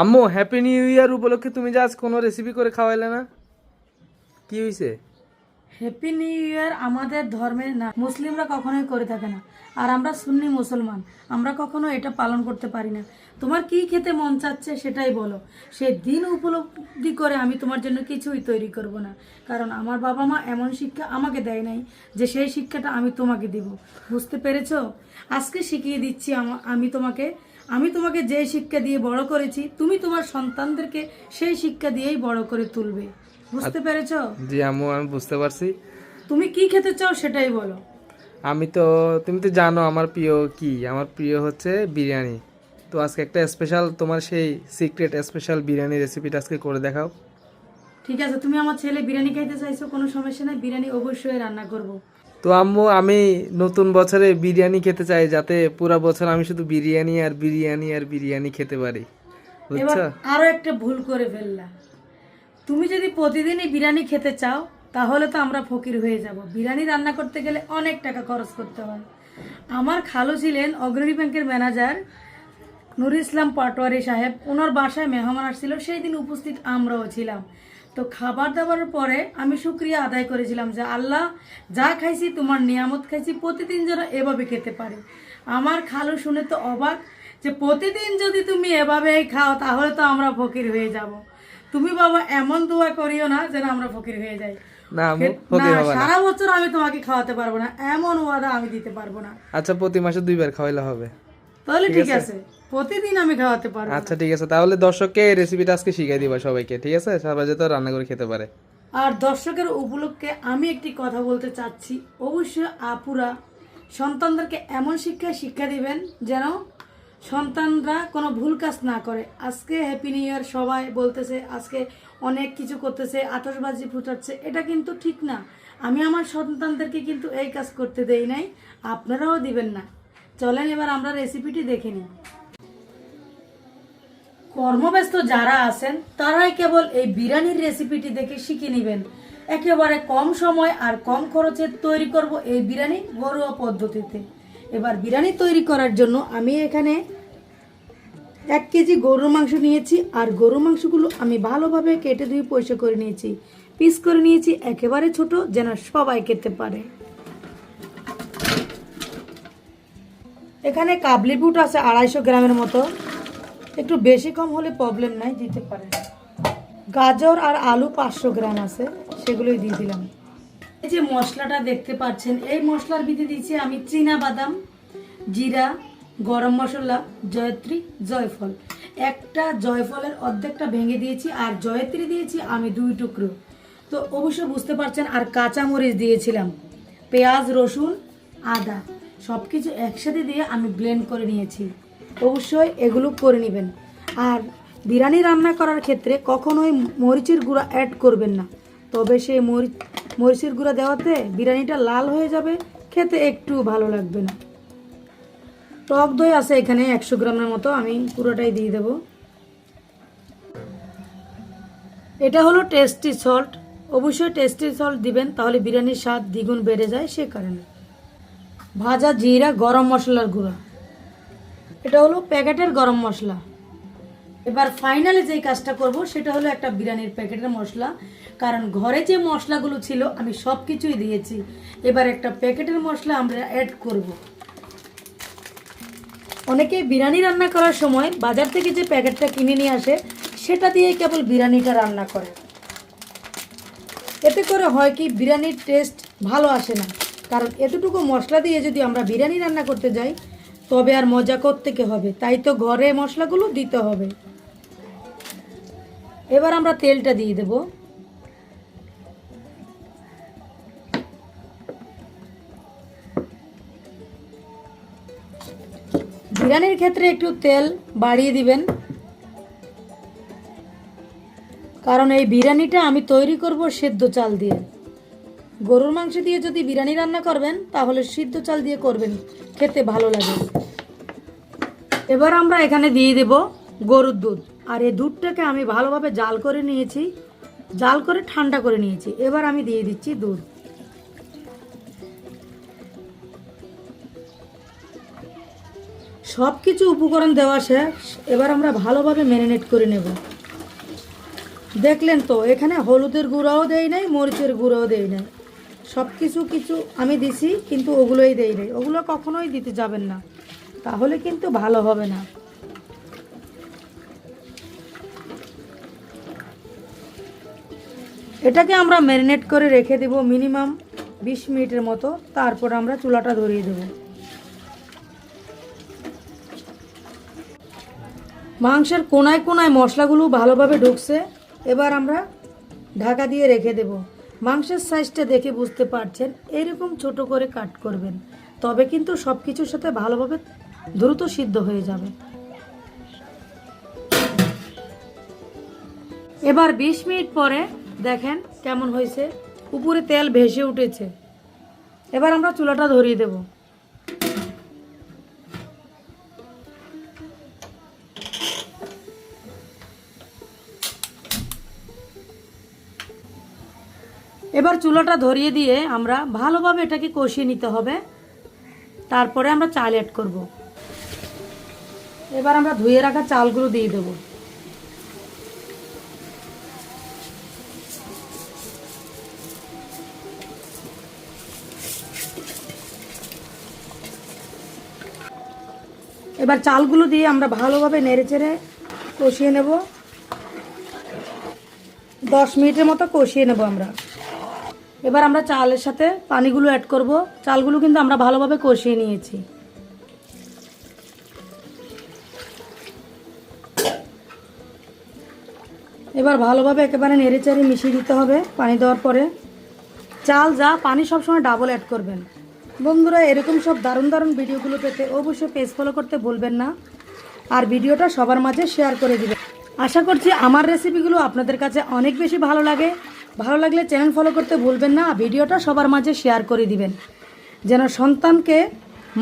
আম্মু happy new year উপলক্ষে তুমি যে আজ কোনো রেসিপি করে খাওয়াইলে না? কি হয়েছে হ্যাপি নিউ ইয়ার আমাদের ধর্মে না, মুসলিমরা কখনোই করে থাকে না। আর আমরা সুন্নি মুসলমান, আমরা কখনো এটা পালন করতে পারি না। তোমার কি খেতে মন চাচ্ছে সেটাই বলো। সে দিন উপলব্ধি করে আমি তোমার জন্য কিছুই তৈরি করব না। কারণ আমার বাবা মা এমন শিক্ষা আমাকে দেয় নাই যে সেই শিক্ষাটা আমি তোমাকে দিব। বুঝতে পেরেছ? আজকে শিখিয়ে দিচ্ছি আমি তোমাকে আমি তোমাকে যে শিক্ষা দিয়ে বড় করেছি তুমি তোমার সন্তানদেরকে সেই শিক্ষা দিয়েই বড় করে তুলবে। বুঝতে পেরেছ? জি আম্মু আমি বুঝতে পারছি। তুমি কি খেতে চাও সেটাই বলো। আমি তো তুমি তো জানো আমার প্রিয় কি? আমার প্রিয় হচ্ছে বিরিয়ানি। তো আজকে একটা স্পেশাল তোমার সেই সিক্রেট স্পেশাল বিরিয়ানি রেসিপিটা আজকে করে দেখাও। ঠিক আছে তুমি আমার ছেলে বিরিয়ানি খাইতে চাইছো কোনো সমস্যা নাই বিরিয়ানি অবশ্যই রান্না করব। তো আম্মু আমি নতুন বছরে বিরিয়ানি খেতে চাই যাতে পুরো বছর আমি শুধু বিরিয়ানি আর বিরিয়ানি আর বিরিয়ানি খেতে পারি। বুঝছ? আরও একটা ভুল করে ফেললা তুমি যদি প্রতিদিনই বিরিয়ানি খেতে চাও তাহলে তো আমরা ফকির হয়ে যাব। বিরিয়ানি রান্না করতে গেলে অনেক টাকা খরচ করতে হয়। আমার খালু ছিলেন অগ্রণী ব্যাংকের ম্যানেজার নুর ইসলাম পাটোয়ারি সাহেব। ওনার বাসায় মেহমান আসছিল সেই দিন উপস্থিত আমরাও ছিলাম। তো খাবার দাবার পরে আমি শুক্রিয়া আদায় করেছিলাম যে আল্লাহ যা খাইছি তোমার নিয়ামত খাইছি প্রতিদিন যেন এভাবে খেতে পারে। আমার খালু শুনে তো অবাক যে প্রতিদিন যদি তুমি এভাবেই খাও তাহলে তো আমরা ফকির হয়ে যাব। তুমি বাবা এমন দোয়া করিও না যেন আমরা ফকির হয়ে যাই। সারা বছর আমি তোমাকে খাওয়াতে পারব না এমন ওয়াদা আমি দিতে পারব না। আচ্ছা প্রতি মাসে দুইবার খাওয়াইলে হবে। তাহলে ঠিক আছে। প্রতিদিন আমি খাওয়াতে পারব আচ্ছা ঠিক আছে। তাহলে দর্শককে এই রেসিপিটা আজকে শিখাই দিবা সবাইকে ঠিক আছে? সবাই যাতে রান্না করে খেতে পারে। আর দর্শকের উপলক্ষে আমি একটি কথা বলতে চাচ্ছি। অবশ্যই আপুরা সন্তানদেরকে এমন শিক্ষায় শিক্ষা দিবেন যেন সন্তানরা কোনো ভুল কাজ না করে। আজকে হ্যাপি নিউ ইয়ার সবাই বলতেছে আজকে অনেক কিছু করতেছে আতশবাজি ফুটাচ্ছে। এটা কিন্তু ঠিক না। আমি আমার সন্তানদেরকে কিন্তু এই কাজ করতে দেই নাই। আপনারাও দিবেন না। চলেন এবার আমরা রেসিপিটি দেখে নিই। কর্মব্যস্ত যারা আছেন, তারাই কেবল এই বিরিয়ানির রেসিপিটি দেখে শিখে নেবেন। একেবারে কম সময় আর কম খরচে তৈরি করব এই বিরিয়ানি ঘরোয়া পদ্ধতিতে। এবার বিরিয়ানি তৈরি করার জন্য আমি এখানে এক কেজি গরুর মাংস নিয়েছি, আর গরুর মাংসগুলো আমি ভালোভাবে কেটে ধুয়ে পয়সা করে নিয়েছি। পিস করে নিয়েছি, একেবারে ছোট, যেন সবাই খেতে পারে। এখানে কাবলি বুট আছে আড়াইশো গ্রামের মতো। একটু বেশি কম হলে প্রবলেম নাই, দিতে পারেন। গাজর আর আলু পাঁচশো গ্রাম আছে, সেগুলোই দিয়ে দিলাম। এই যে মশলাটা দেখতে পাচ্ছেন, এই মশলার ভিতরে দিয়েছি আমি চীনা বাদাম, জিরা, গরম মশলা, জয়ত্রী, জয়ফল। একটা জয়ফলের অর্ধেকটা ভেঙে দিয়েছি আর জয়ত্রী দিয়েছি আমি দুই টুকরো। তো অবশ্যই বুঝতে পারছেন, আর কাঁচামরিচ দিয়েছিলাম। পেঁয়াজ, রসুন, আদা। সব কিছু একসাথে দিয়ে আমি ব্লেন্ড করে নিয়েছি। অবশ্যই এগুলো করে নেবেন। আর বিরিয়ানি রান্না করার ক্ষেত্রে কখনোই মরিচের গুঁড়া অ্যাড করবেন না। তবে সেই মরিচ মরিচের গুঁড়া দেওয়াতে বিরিয়ানিটা লাল হয়ে যাবে, খেতে একটু ভালো লাগবে না। টক দই আছে এখানে একশো গ্রামের মতো, আমি পুরোটাই দিয়ে দেব। এটা হলো টেস্টি সল্ট অবশ্যই টেস্টি সল্ট দিবেন, তাহলে বিরিয়ানির স্বাদ দ্বিগুণ বেড়ে যায় সে কারণে। ভাজা জিরা, গরম মশলার গুঁড়া। এটা হলো প্যাকেটের গরম মশলা। এবার ফাইনালে যে কাজটা করব, সেটা হলো একটা বিরিয়ানির প্যাকেটের মশলা। কারণ ঘরে যে মশলাগুলো ছিল, আমি সব কিছুই দিয়েছি। এবার একটা প্যাকেটের মশলা আমরা অ্যাড করব। অনেকে বিরিয়ানি রান্না করার সময় বাজার থেকে যে প্যাকেটটা কিনে নিয়ে আসে, সেটা দিয়ে কেবল বিরিয়ানিটা রান্না করে। এতে করে হয় কি, বিরিয়ানির টেস্ট ভালো আসে না। কারণ এতটুকু মশলা দিয়ে যদি আমরা বিরিয়ানি রান্না করতে যাই, তবে আর মজা করতে হবে? তাই তো ঘরে মশলাগুলো দিতে হবে। এবার আমরা তেলটা দিয়ে দেব। বিরিয়ানির ক্ষেত্রে একটু তেল বাড়িয়ে দিবেন। কারণ এই বিরিয়ানিটা আমি তৈরি করব সেদ্ধ চাল দিয়ে। গরুর মাংস দিয়ে যদি বিরিয়ানি রান্না করবেন, তাহলে সিদ্ধ চাল দিয়ে করবেন। খেতে ভালো লাগে। এবার আমরা এখানে দিয়ে দেব গরুর দুধ। আর এই দুধটাকে আমি ভালোভাবে জাল করে নিয়েছি। জাল করে ঠান্ডা করে নিয়েছি। এবার আমি দিয়ে দিচ্ছি দুধ। সব কিছু উপকরণ দেওয়া শেষ। এবার আমরা ভালোভাবে ম্যারিনেট করে নেব। দেখলেন তো, এখানে হলুদের গুঁড়াও দেয় নাই, মরিচের গুঁড়াও দেয় নাই। সব কিছু কিছু আমি দিছি, কিন্তু ওগুলোই দেই নাই। ওগুলো কখনোই দিতে যাবেন না। তাহলে কিন্তু ভালো হবে না। এটাকে আমরা ম্যারিনেট করে রেখে দেব মিনিমাম বিশ মিনিটের মতো। তারপর আমরা চুলাটা ধরিয়ে দেব। মাংসের কোনায় কোনায় মশলাগুলো ভালোভাবে ঢুকছে। এবার আমরা ঢাকা দিয়ে রেখে দেব। মাংসের সাইজটা দেখে বুঝতে পারছেন, এরকম ছোট করে কাট করবেন। তবে কিন্তু সব কিছুর সাথে ভালোভাবে দ্রুত সিদ্ধ হয়ে যাবে। এবার বিশ মিনিট পরে দেখেন কেমন হয়েছে। উপরে তেল ভেসে উঠেছে। এবার আমরা চুলাটা ধরিয়ে দেব। চুলাটা ধরিয়ে দিয়ে আমরা ভালোভাবে এটাকে কষিয়ে নিতে হবে। তারপরে আমরা চাল অ্যাড করব। এবার আমরা ধুয়ে রাখা চালগুলো দিয়ে দেবো। এবার চালগুলো দিয়ে আমরা ভালোভাবে নেড়ে চেড়ে কষিয়ে নেব। দশ মিনিটের মতো কষিয়ে নেব আমরা। এবার আমরা চালের সাথে পানিগুলো অ্যাড করব। চালগুলো কিন্তু আমরা ভালোভাবে কষিয়ে নিয়েছি। এবার ভালোভাবে একেবারে নেড়ে চেড়ে মিশিয়ে দিতে হবে পানি দেওয়ার পরে। চাল যা, পানি সবসময় ডাবল অ্যাড করবেন। বন্ধুরা, এরকম সব দারুণ দারুণ ভিডিওগুলো পেতে অবশ্যই পেজ ফলো করতে ভুলবেন না। আর ভিডিওটা সবার মাঝে শেয়ার করে দিবেন। আশা করছি আমার রেসিপিগুলো আপনাদের কাছে অনেক বেশি ভালো লাগে। ভালো লাগলে চ্যানেল ফলো করতে ভুলবেন না, ভিডিওটা সবার মাঝে শেয়ার করে দিবেন। যেন সন্তানকে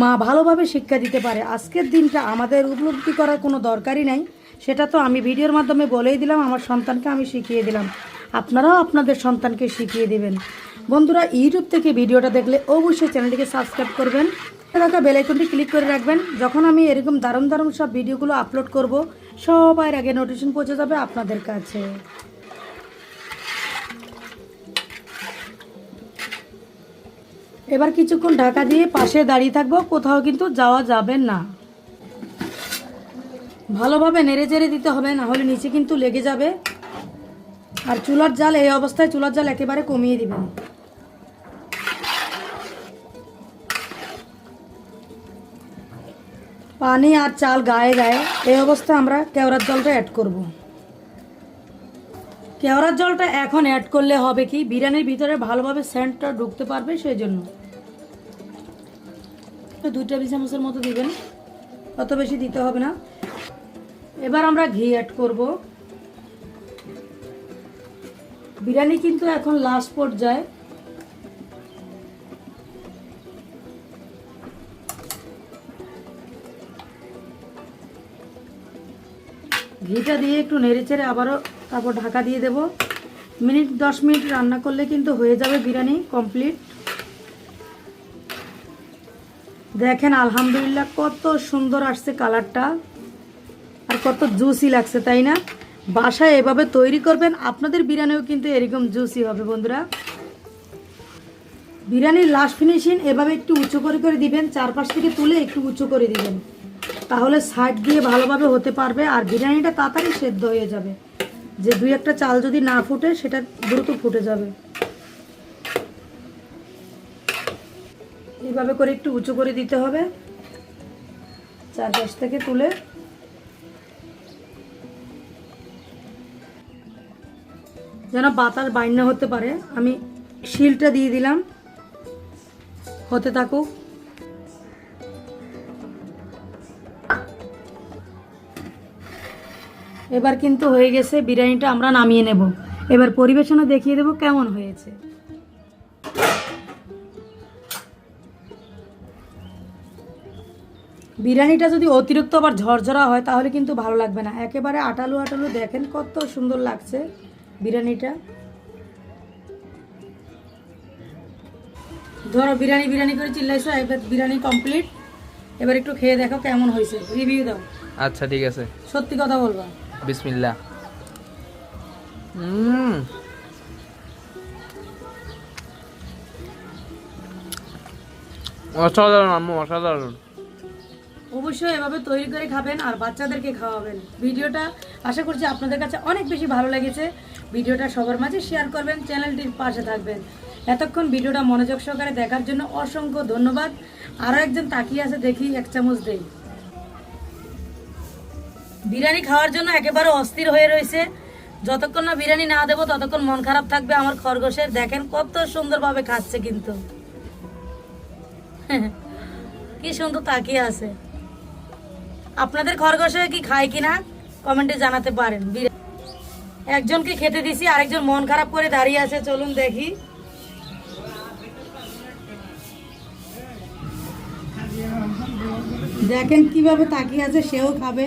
মা ভালোভাবে শিক্ষা দিতে পারে। আজকের দিনটা আমাদের উপলব্ধি করার কোনো দরকারই নাই। সেটা তো আমি ভিডিওর মাধ্যমে বলেই দিলাম, আমার সন্তানকে আমি শিখিয়ে দিলাম। আপনারাও আপনাদের সন্তানকে শিখিয়ে দেবেন। বন্ধুরা, ইউটিউব থেকে ভিডিওটা দেখলে অবশ্যই চ্যানেলটিকে সাবস্ক্রাইব করবেন। রাখা বেলাইকনটি ক্লিক করে রাখবেন। যখন আমি এরকম দারুণ দারুণ সব ভিডিওগুলো আপলোড করব, সবার আগে নোটিফিকেশন পৌঁছে যাবে আপনাদের কাছে। এবার কিছুক্ষণ ঢাকা দিয়ে পাশে দাঁড়িয়ে থাকব, কোথাও কিন্তু যাওয়া যাবে না। ভালোভাবে নেড়ে চেড়ে দিতে হবে, না হলে নিচে কিন্তু লেগে যাবে। আর চুলার জাল, এই অবস্থায় চুলার জাল একেবারে কমিয়ে দিবেন। পানি আর চাল গায়ে গায়ে, এই অবস্থায় আমরা কেওড়ার জলটা অ্যাড করব। কেওড়ার জলটা এখন অ্যাড করলে হবে কি, বিরিয়ানির ভিতরে ভালোভাবে সেন্টটা ঢুকতে পারবে, সেই জন্য। দুই টেবিল চামচের মতো দিবেন, অত বেশি দিতে হবে না। এবার আমরা ঘি অ্যাড করব। বিরিয়ানি কিন্তু এখন লাস্ট পর্যায়ে। ঘিটা দিয়ে একটু নেড়ে চেড়ে আবারও তারপর ঢাকা দিয়ে দেব। মিনিট, দশ মিনিট রান্না করলে কিন্তু হয়ে যাবে বিরিয়ানি কমপ্লিট দেখেন, আলহামদুলিল্লাহ, কত সুন্দর আসছে কালারটা। আর কত জুসি লাগছে, তাই না? বাসায় এভাবে তৈরি করবেন, আপনাদের বিরিয়ানিও কিন্তু এরকম জুসি হবে, বন্ধুরা। বিরিয়ানির লাস্ট ফিনিশিং এভাবে একটু উঁচু করে করে দিবেন, চারপাশ থেকে তুলে একটু উঁচু করে দিবেন। তাহলে সাইড দিয়ে ভালোভাবে হতে পারবে, আর বিরিয়ানিটা তাড়াতাড়ি সেদ্ধ হয়ে যাবে। যে দুই একটা চাল যদি না ফুটে, সেটা দ্রুত ফুটে যাবে। এইভাবে করে একটু উঁচু করে দিতে হবে। চারপাশ থেকে তুলে। যেন বাতাস বাইন্যা হতে পারে। আমি শিলটা দিয়ে দিলাম। হতে থাকুক। এবার কিন্তু হয়ে গেছে, বিরিয়ানিটা আমরা নামিয়ে নেব। এবার পরিবেশনা দেখিয়ে দেব কেমন হয়েছে। বিরিয়ানিটা যদি অতিরিক্ত আবার ঝরঝরা হয় তাহলে কিন্তু ভালো লাগবে না। একেবারে আটালু আটালু দেখেন কত সুন্দর লাগছে বিরিয়ানিটা। ধরো বিরিয়ানি বিরিয়ানি করে চিল্লাইছো এবার বিরিয়ানি কমপ্লিট এবার একটু খেয়ে দেখো কেমন হয়েছে। রিভিউ দাও। আচ্ছা ঠিক আছে। সত্যি কথা বলবা। বিসমিল্লা হুম। অসাধারণ আম্মু অসাধারণ। অবশ্যই এভাবে তৈরি করে খাবেন আর বাচ্চাদেরকে খাওয়াবেন। ভিডিওটা আশা করছি আপনাদের কাছে অনেক বেশি ভালো লেগেছে। ভিডিওটা সবার মাঝে শেয়ার করবেন, চ্যানেলটির পাশে থাকবেন। এতক্ষণ ভিডিওটা মনোযোগ সহকারে দেখার জন্য অসংখ্য ধন্যবাদ। আরও একজন তাকিয়ে আছে দেখি, এক চামচ দেই। বিরিয়ানি খাওয়ার জন্য একেবারে অস্থির হয়ে রয়েছে। যতক্ষণ না বিরিয়ানি না দেবো, ততক্ষণ মন খারাপ থাকবে আমার খরগোশের। দেখেন কত সুন্দরভাবে খাচ্ছে কিন্তু। কি সুন্দর তাকিয়ে আছে। আপনাদের খরগোশে কি খায় কিনা? কমেন্টে জানাতে পারেন। একজনকে খেতে দিছি, আরেকজন মন খারাপ করে দাঁড়িয়ে আছে, চলুন দেখি। দেখেন কীভাবে তাকিয়ে আছে, সেও খাবে।